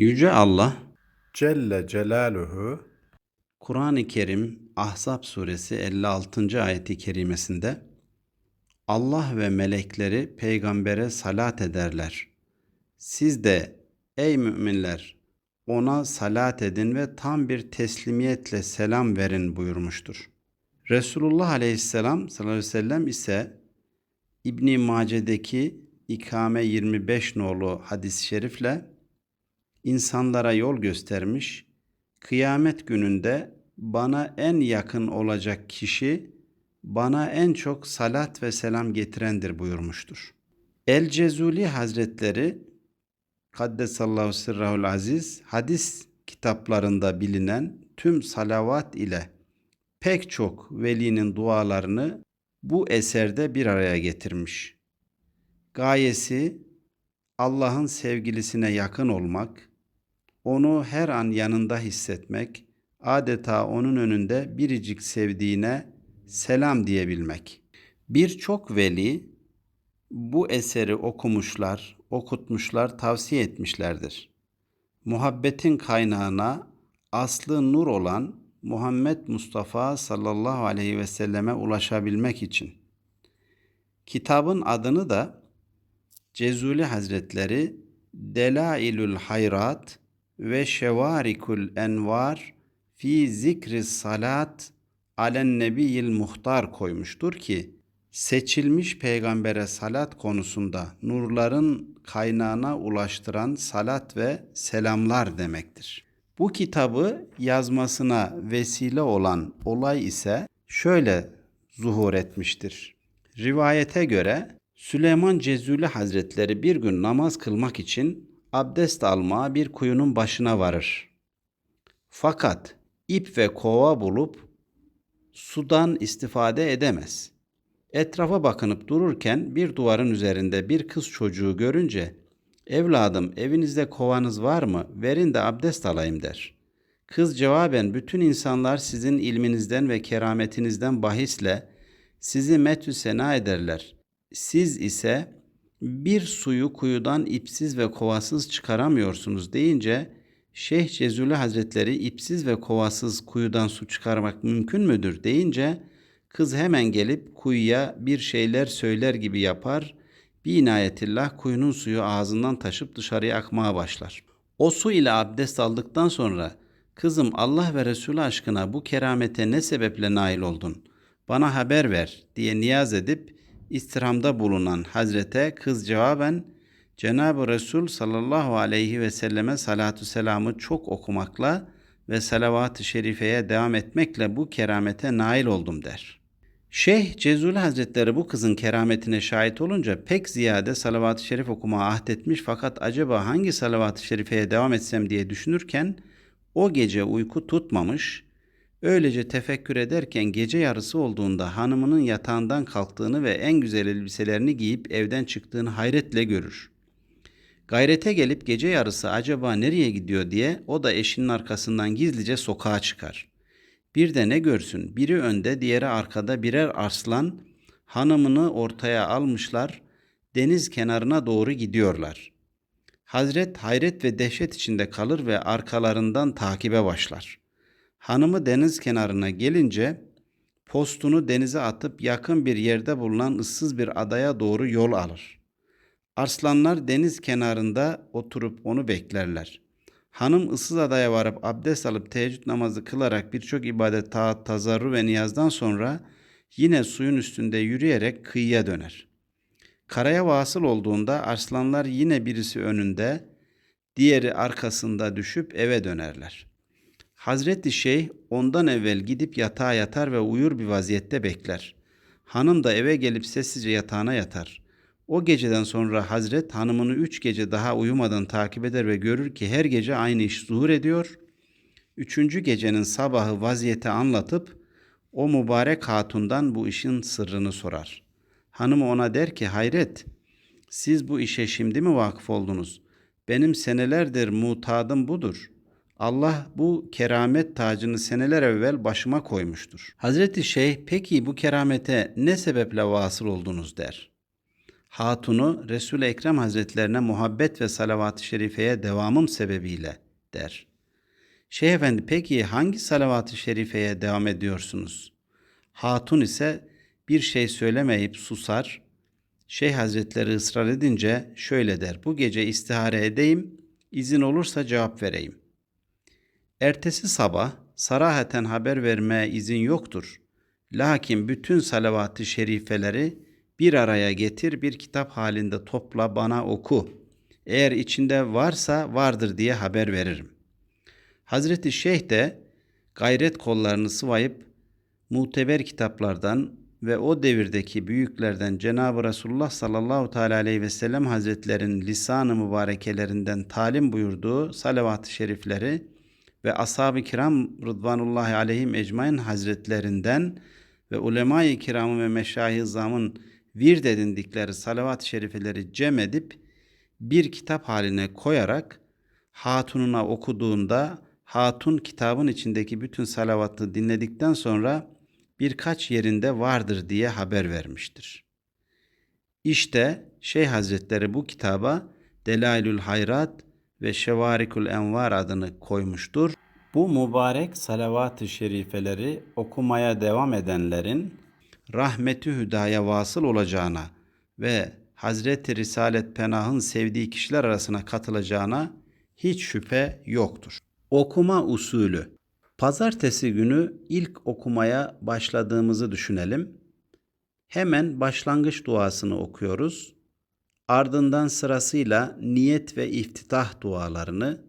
Yüce Allah, Celle Celaluhu Kur'an-ı Kerim Ahzab suresi 56. ayeti kerimesinde Allah ve melekleri peygambere salat ederler. Siz de ey müminler ona salat edin ve tam bir teslimiyetle selam verin buyurmuştur. Resulullah aleyhisselam sallallahu aleyhi ve sellem ise İbn Mace'deki İkame 25 nolu hadis-i şerifle insanlara yol göstermiş, kıyamet gününde bana en yakın olacak kişi bana en çok salat ve selam getirendir buyurmuştur. El Cezuli Hazretleri Kaddesallahu sirrahul aziz hadis kitaplarında bilinen tüm salavat ile pek çok velinin dualarını bu eserde bir araya getirmiş. Gayesi Allah'ın sevgilisine yakın olmak, onu her an yanında hissetmek, adeta onun önünde biricik sevdiğine selam diyebilmek. Birçok veli bu eseri okumuşlar, okutmuşlar, tavsiye etmişlerdir. Muhabbetin kaynağına aslı nur olan Muhammed Mustafa sallallahu aleyhi ve selleme ulaşabilmek için. Kitabın adını da Cezuli Hazretleri Delailül Hayrat ve Şevarikul Envar fi zikri salat alen nebiyil muhtar koymuştur ki seçilmiş peygambere salat konusunda nurların kaynağına ulaştıran salat ve selamlar demektir. Bu kitabı yazmasına vesile olan olay ise şöyle zuhur etmiştir. Rivayete göre Süleyman Cezuli Hazretleri bir gün namaz kılmak için abdest almaya bir kuyunun başına varır. Fakat ip ve kova bulup sudan istifade edemez. Etrafa bakınıp dururken bir duvarın üzerinde bir kız çocuğu görünce "Evladım, evinizde kovanız var mı? Verin de abdest alayım." der. Kız cevaben bütün insanlar sizin ilminizden ve kerametinizden bahisle sizi metü sena ederler. Siz ise bir suyu kuyudan ipsiz ve kovasız çıkaramıyorsunuz deyince Şeyh Cezuli Hazretleri ipsiz ve kovasız kuyudan su çıkarmak mümkün müdür deyince kız hemen gelip kuyuya bir şeyler söyler gibi yapar. Bir inayetillah kuyunun suyu ağzından taşıp dışarıya akmaya başlar. O su ile abdest aldıktan sonra kızım Allah ve Resulü aşkına bu keramete ne sebeple nail oldun? Bana haber ver diye niyaz edip istirhamda bulunan Hazrete kız cevaben Cenab-ı Resul sallallahu aleyhi ve selleme salatu selamı çok okumakla ve salavat-ı şerifeye devam etmekle bu keramete nail oldum der. Şeyh Cezuli Hazretleri bu kızın kerametine şahit olunca pek ziyade salavat-ı şerif okuma ahdetmiş fakat acaba hangi salavat-ı şerifeye devam etsem diye düşünürken o gece uyku tutmamış, öylece tefekkür ederken gece yarısı olduğunda hanımının yatağından kalktığını ve en güzel elbiselerini giyip evden çıktığını hayretle görür. Gayrete gelip gece yarısı acaba nereye gidiyor diye o da eşinin arkasından gizlice sokağa çıkar. Bir de ne görsün biri önde diğeri arkada birer arslan hanımını ortaya almışlar deniz kenarına doğru gidiyorlar. Hazret hayret ve dehşet içinde kalır ve arkalarından takibe başlar. Hanımı deniz kenarına gelince postunu denize atıp yakın bir yerde bulunan ıssız bir adaya doğru yol alır. Arslanlar deniz kenarında oturup onu beklerler. Hanım ıssız adaya varıp abdest alıp teheccüd namazı kılarak birçok ibadet, taat, tazarru ve niyazdan sonra yine suyun üstünde yürüyerek kıyıya döner. Karaya vasıl olduğunda arslanlar yine birisi önünde, diğeri arkasında düşüp eve dönerler. Hazreti Şeyh ondan evvel gidip yatağa yatar ve uyur bir vaziyette bekler. Hanım da eve gelip sessizce yatağına yatar. O geceden sonra Hazret hanımını üç gece daha uyumadan takip eder ve görür ki her gece aynı iş zuhur ediyor. Üçüncü gecenin sabahı vaziyeti anlatıp o mübarek hatundan bu işin sırrını sorar. Hanım ona der ki hayret siz bu işe şimdi mi vakıf oldunuz? Benim senelerdir mutadım budur. Allah bu keramet tacını seneler evvel başıma koymuştur. Hazreti Şeyh peki bu keramete ne sebeple vasıl oldunuz der. hatunu Resul-i Ekrem Hazretlerine muhabbet ve salavat-ı şerifeye devamım sebebiyle der. Şeyh Efendi peki hangi salavat-ı şerifeye devam ediyorsunuz? Hatun ise bir şey söylemeyip susar. Şeyh Hazretleri ısrar edince şöyle der. Bu gece istihare edeyim, izin olursa cevap vereyim. Ertesi sabah sarahaten haber vermeye izin yoktur. Lakin bütün salavat-ı şerifeleri bir araya getir, bir kitap halinde topla bana oku. Eğer içinde varsa vardır diye haber veririm. Hazreti Şeyh de gayret kollarını sıvayıp muteber kitaplardan ve o devirdeki büyüklerden Cenab-ı Resulullah sallallahu teala aleyhi ve sellem hazretlerin lisan-ı mübarekelerinden talim buyurduğu salavat-ı şerifleri ve ashab-ı kiram rıdvanullahi aleyhim ecmain hazretlerinden ve ulema-i kiramın ve meşayih zamın vird edindikleri salavat-ı şerifeleri cem edip bir kitap haline koyarak hatununa okuduğunda hatun kitabın içindeki bütün salavatı dinledikten sonra birkaç yerinde vardır diye haber vermiştir. İşte Şeyh Hazretleri bu kitaba Delailül Hayrat ve Şevarikul Envar adını koymuştur. Bu mübarek salavat-ı şerifeleri okumaya devam edenlerin rahmeti hüdaya vasıl olacağına ve Hazreti Risalet Penah'ın sevdiği kişiler arasına katılacağına hiç şüphe yoktur. Okuma usulü Pazartesi günü ilk okumaya başladığımızı düşünelim. Hemen başlangıç duasını okuyoruz. Ardından sırasıyla niyet ve iftitah dualarını,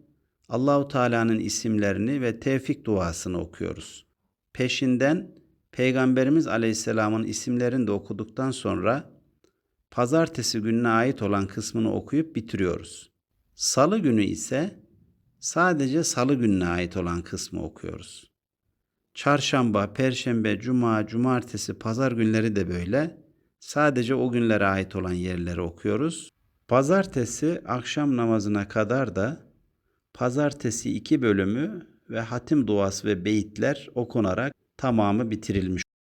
Allahu Teala'nın isimlerini ve tevfik duasını okuyoruz. Peşinden Peygamberimiz Aleyhisselam'ın isimlerini de okuduktan sonra pazartesi gününe ait olan kısmını okuyup bitiriyoruz. Salı günü ise sadece salı gününe ait olan kısmı okuyoruz. Çarşamba, perşembe, cuma, cumartesi, pazar günleri de böyle. Sadece o günlere ait olan yerleri okuyoruz. Pazartesi akşam namazına kadar da pazartesi iki bölümü ve hatim duası ve beyitler okunarak tamamı bitirilmiş.